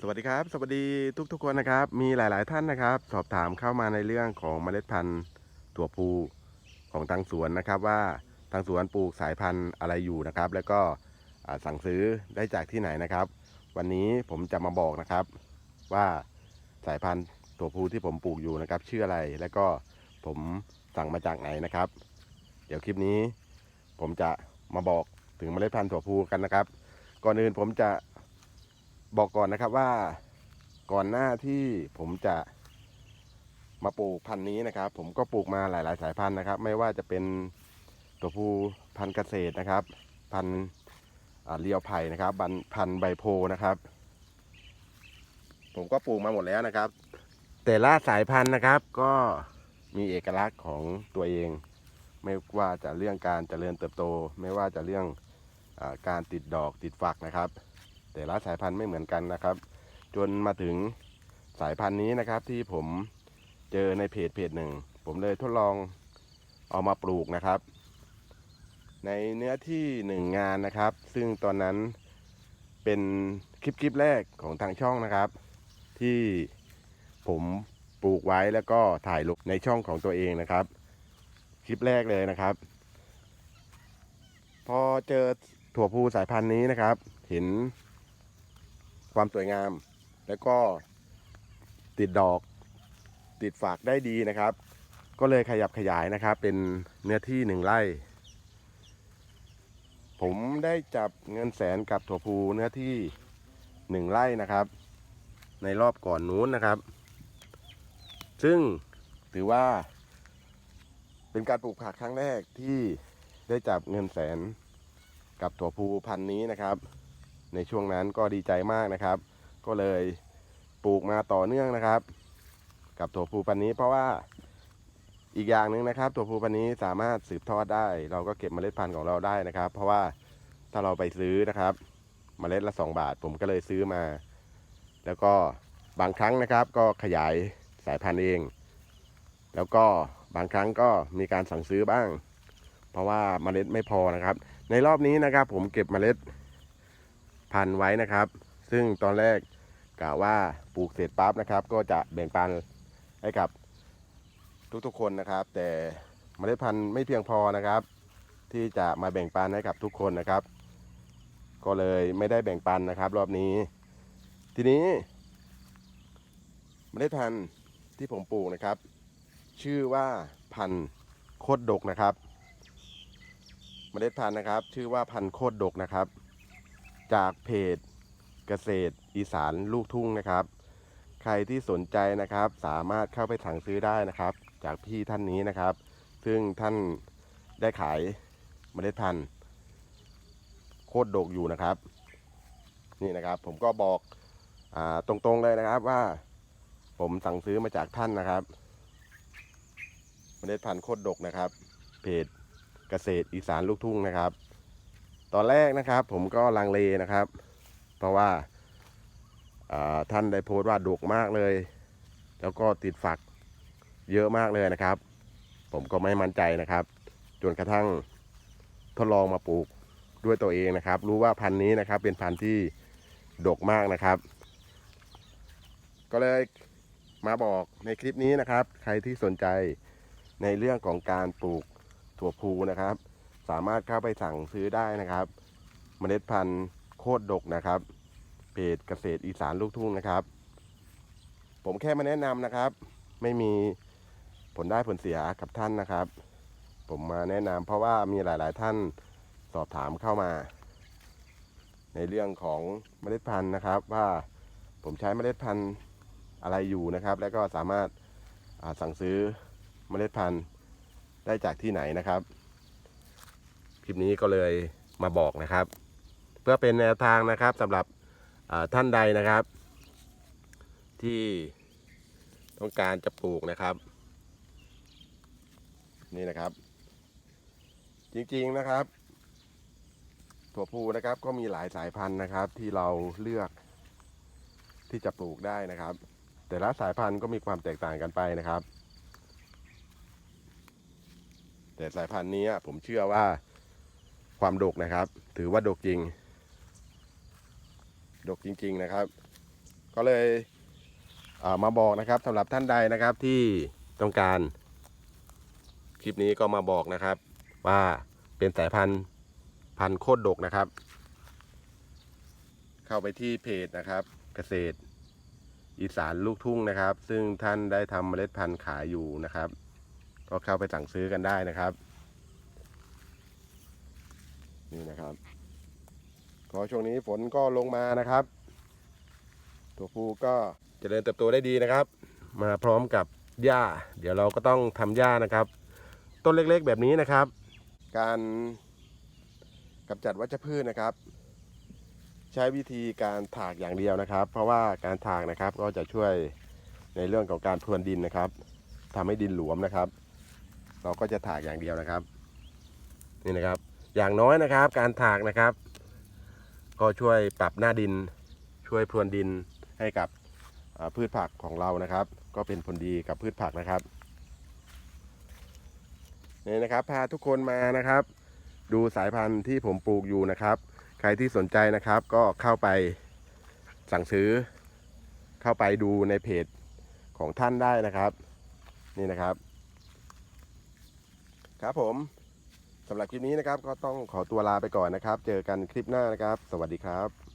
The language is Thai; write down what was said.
สวัสดีครับ สวัสดีทุกทุกๆคนนะครับ มีหลาย ๆ ท่านนะครับ สอบถามเข้ามาในเรื่องของเมล็ดพันธุ์ถั่วพูของทางสวนนะครับ ว่าทางสวนปลูกสายพันธุ์อะไรอยู่นะครับ แล้วก็สั่งซื้อได้จากที่ไหนนะครับ วันนี้ผมจะมาบอกนะครับ ว่าสายพันธุ์ถั่วพูที่ผมปลูกอยู่นะครับ ชื่ออะไรแล้วก็ผมสั่งมาจากไหนนะครับ เดี๋ยวคลิปนี้ ผมจะมาบอกถึงเมล็ดพันธุ์ถั่วพูกันนะครับ ก่อนอื่นผมจะ บอกก่อนนะครับว่าก่อนหน้าที่ผมจะมาปลูกพันธุ์นี้นะครับ ผมก็ปลูกมาหลาย ๆ สายพันธุ์นะครับ ไม่ว่าจะเป็นตัวผู้พันธุ์เกษตรนะครับ พันธุ์เลียวไผ่นะครับพันธุ์ใบโพนะครับ ผมก็ปลูกมาหมดแล้วนะครับ แต่ละสายพันธุ์นะครับก็มีเอกลักษณ์ของตัวเอง ไม่ว่าจะเรื่องการเจริญเติบโต ไม่ว่าจะเรื่องอการติดดอกติดฝักนะครับ แต่ละสายพันธุ์ไม่เหมือนกันนะครับ จนมาถึงสายพันธุ์นี้นะครับที่ผมเจอในเพจเพจหนึ่ง ผมเลยทดลองเอามาปลูกนะครับ ในเนื้อที่หนึ่งงานนะครับ ซึ่งตอนนั้นเป็นคลิปคลิปแรกของทางช่องนะครับ ที่ผมปลูกไว้แล้วก็ถ่ายลงในช่องของตัวเองนะครับ คลิปแรกเลยนะครับ พอเจอถั่วพูสายพันธุ์นี้นะครับ เห็น ความสวยงาม แล้วก็ติดดอกติดฝากได้ดีนะครับ ก็เลยขยับขยายนะครับ เป็นเนื้อที่หนึ่งไร่ ผมได้จับเงินแสนกับถั่วพูเนื้อที่หนึ่งไร่นะครับ ในรอบก่อนนู้นนะครับ ซึ่งถือว่า เป็นการปลูกผักครั้งแรกที่ได้จับเงินแสนกับถั่วพูพันนี้นะครับ ในช่วงนั้นก็ดีใจมากนะครับ ก็เลยปลูกมาต่อเนื่องนะครับ กับถั่วพูพันนี้เพราะว่าอีกอย่างหนึ่งนะครับ ถั่วพูพันนี้สามารถสืบทอดได้ เราก็เก็บเมล็ดพันธุ์ของเราได้นะครับ เพราะว่าถ้าเราไปซื้อนะครับเมล็ดละ 2 บาท ผมก็เลยซื้อมา แล้วก็บางครั้งนะครับ ก็ขยายสายพันธุ์เอง แล้วก็บางครั้งก็มีการสั่งซื้อบ้าง เพราะว่าเมล็ดไม่พอนะครับ ในรอบนี้นะครับ ผมเก็บเมล็ด พันไว้นะครับ ซึ่งตอนแรกกะว่าปลูกเสร็จปั๊บนะครับ ก็จะแบ่งปันให้กับทุกๆคนนะครับ แต่เมล็ดพันธุ์ไม่เพียงพอนะครับ ที่จะมาแบ่งปันให้กับทุกคนนะครับ ก็เลยไม่ได้แบ่งปันนะครับ รอบนี้ ทีนี้ เมล็ดพันธุ์ที่ผมปลูกนะครับ ชื่อว่าพันธุ์โคตรดกนะครับ เมล็ดพันธุ์นะครับ ชื่อว่าพันธุ์โคตรดกนะครับ จากเพจเกษตรอีสานลูกทุ่งนะครับ ใครที่สนใจนะครับสามารถเข้าไปสั่งซื้อได้นะครับ จากพี่ท่านนี้นะครับ ซึ่งท่านได้ขายเมล็ดพันธุ์โคตรดกอยู่นะครับ นี่นะครับผมก็บอกอตรงๆเลยนะครับว่าผมสั่งซื้อมาจากท่านนะครับเมล็ดพันธุ์โคตรดกนะครับ เพจเกษตรอีสานลูกทุ่งนะครับ ตอนแรกนะครับ ผมก็ลังเลนะครับ เพราะว่าาท่านได้โพสต์ว่าดกมากเลย แล้วก็ติดฝักเยอะมากเลยนะครับ ผมก็ไม่มั่นใจนะครับ จนกระทั่งทดลองมาปลูกด้วยตัวเองนะครับ รู้ว่าพันธุ์นี้นะครับ เป็นพันธุ์ที่ดกมากนะครับ ก็เลยมาบอกในคลิปนี้นะครับ ใครที่สนใจในเรื่องของการปลูกถั่วพูนะครับ สามารถเข้าไปสั่งซื้อได้นะครับ เมล็ดพันธุ์โคตรดกนะครับ เพจเกษตรอีสานลูกทุ่งนะครับ ผมแค่มาแนะนำนะครับ ไม่มีผลได้ผลเสียกับท่านนะครับ ผมมาแนะนำเพราะว่ามีหลาย ๆ ท่านสอบถามเข้ามา ในเรื่องของเมล็ดพันธุ์นะครับ ว่าผมใช้เมล็ดพันธุ์อะไรอยู่นะครับ แล้วก็สามารถาสั่งซื้อเมล็ดพันธุ์ได้จากที่ไหนนะครับ คลิปนี้ก็เลยมาบอกนะครับ เพื่อเป็นแนวทางนะครับสำหรับท่านใดนะครับ ที่ต้องการจะปลูกนะครับ นี่นะครับ จริงๆนะครับ ถั่วพูนะครับก็มีหลายสายพันธุ์นะครับ ที่เราเลือกที่จะปลูกได้นะครับ แต่ละสายพันธุ์ก็มีความแตกต่างกันไปนะครับ แต่สายพันธุ์นี้ผมเชื่อว่า ความดกนะครับ ถือว่าดกจริง ดกจริง ๆนะครับ ก็เลยเอ่อมาบอกนะครับสำหรับท่านใดนะครับที่ต้องการคลิปนี้ก็มาบอกนะครับ ว่าเป็นสายพันธุ์พันธุ์โคตรดกนะครับ เข้าไปที่เพจนะครับ เกษตร อีสานลูกทุ่งนะครับ ซึ่งท่านได้ทำเมล็ดพันธุ์ขายอยู่นะครับ ก็เข้าไปสั่งซื้อกันได้นะครับ นี่นะครับก็ช่วงนี้ฝนก็ลงมานะครับ ตัวผู้ก็จเจริญเติบโตได้ดีนะครับ มาพร้อมกับหญ้า เดี๋ยวเราก็ต้องทำหญ้านะครับ ต้นเล็กๆแบบนี้นะครับ การกำจัดวัชพืชนะครับ ใช้วิธีการถากอย่างเดียวนะครับ เพราะว่าการถากนะครับก็จะช่วยในเรื่องของการพรวนดินนะครับทำให้ดินหลวมนะครับ เราก็จะถากอย่างเดียวนะครับ นี่นะครับ อย่างน้อยนะครับ การถากนะครับ ก็ช่วยปรับหน้าดิน ช่วยพรวนดินให้กับพืชผักของเรานะครับ ก็เป็นผลดีกับพืชผักนะครับนี่นะครับ พาทุกคนมานะครับ ดูสายพันธุ์ที่ผมปลูกอยู่นะครับ ใครที่สนใจนะครับ ก็เข้าไปสั่งซื้อ เข้าไปดูในเพจของท่านได้นะครับ นี่นะครับ ครับผม สำหรับคลิปนี้นะครับก็ต้องขอตัวลาไปก่อนนะครับ เจอกันคลิปหน้านะครับ สวัสดีครับ